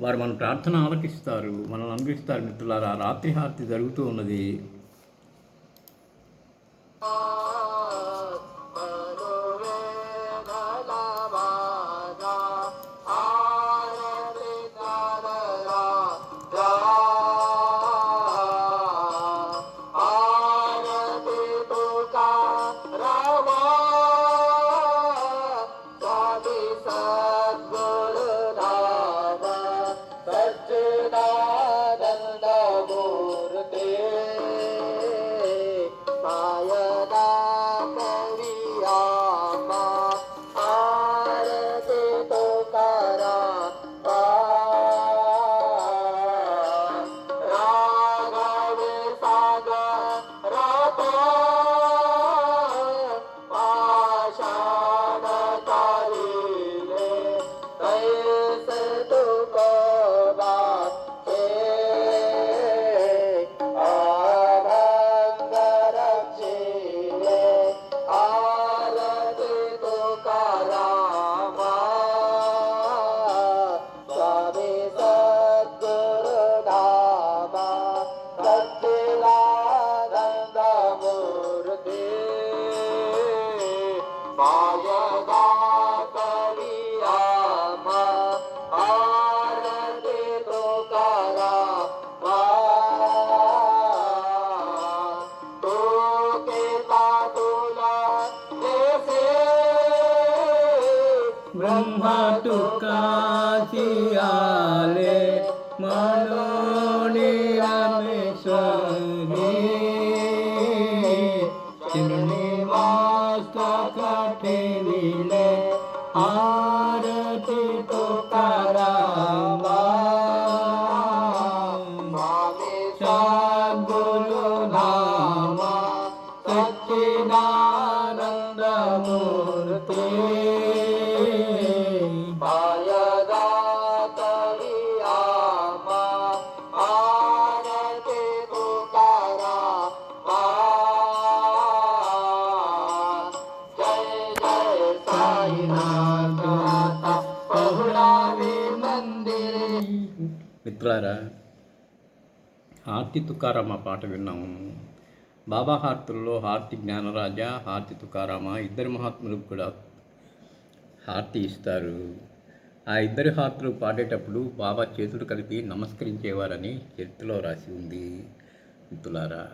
వారు మన ప్రార్థన ఆలకిస్తారు మనల్ని అనుగ్రహిస్తారు మిత్రులారా. రాత్రి హారతి జరుగుతూ ఉన్నది. ब्रह्म तुकाची आले मनोनी মিলে আরতি তো কারামা মানে সগুলো ভাই మిత్రులారా హార్తి తుకారామ పాట విన్నాము. బాబా హార్తుల్లో హార్తి జ్ఞానరాజా హార్తి తుకారామ ఇద్దరు మహాత్ములకు కూడా హార్తి ఇస్తారు. ఆ ఇద్దరి హార్తులు పాడేటప్పుడు బాబా చేతులు కలిపి నమస్కరించేవారని చరిత్రలో రాసి ఉంది. మిత్రులారా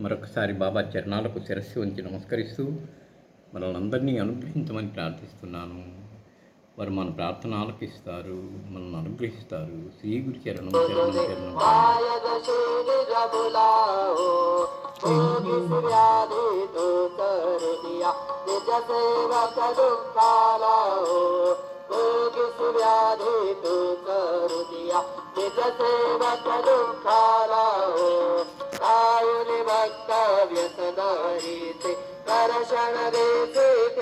మరొకసారి బాబా చరణాలకు శిరస్సు ఉంచి నమస్కరిస్తూ మనల్ని అందరినీ అనుగ్రహించమని ప్రార్థిస్తున్నాను. వారు మన ప్రార్థన ఆలకిస్తారు మనల్ని అనుగ్రహిస్తారు. శ్రీ గురి చరణం చరణం చరణం. భక్త వ్యసదారీతే కరషణ దేశ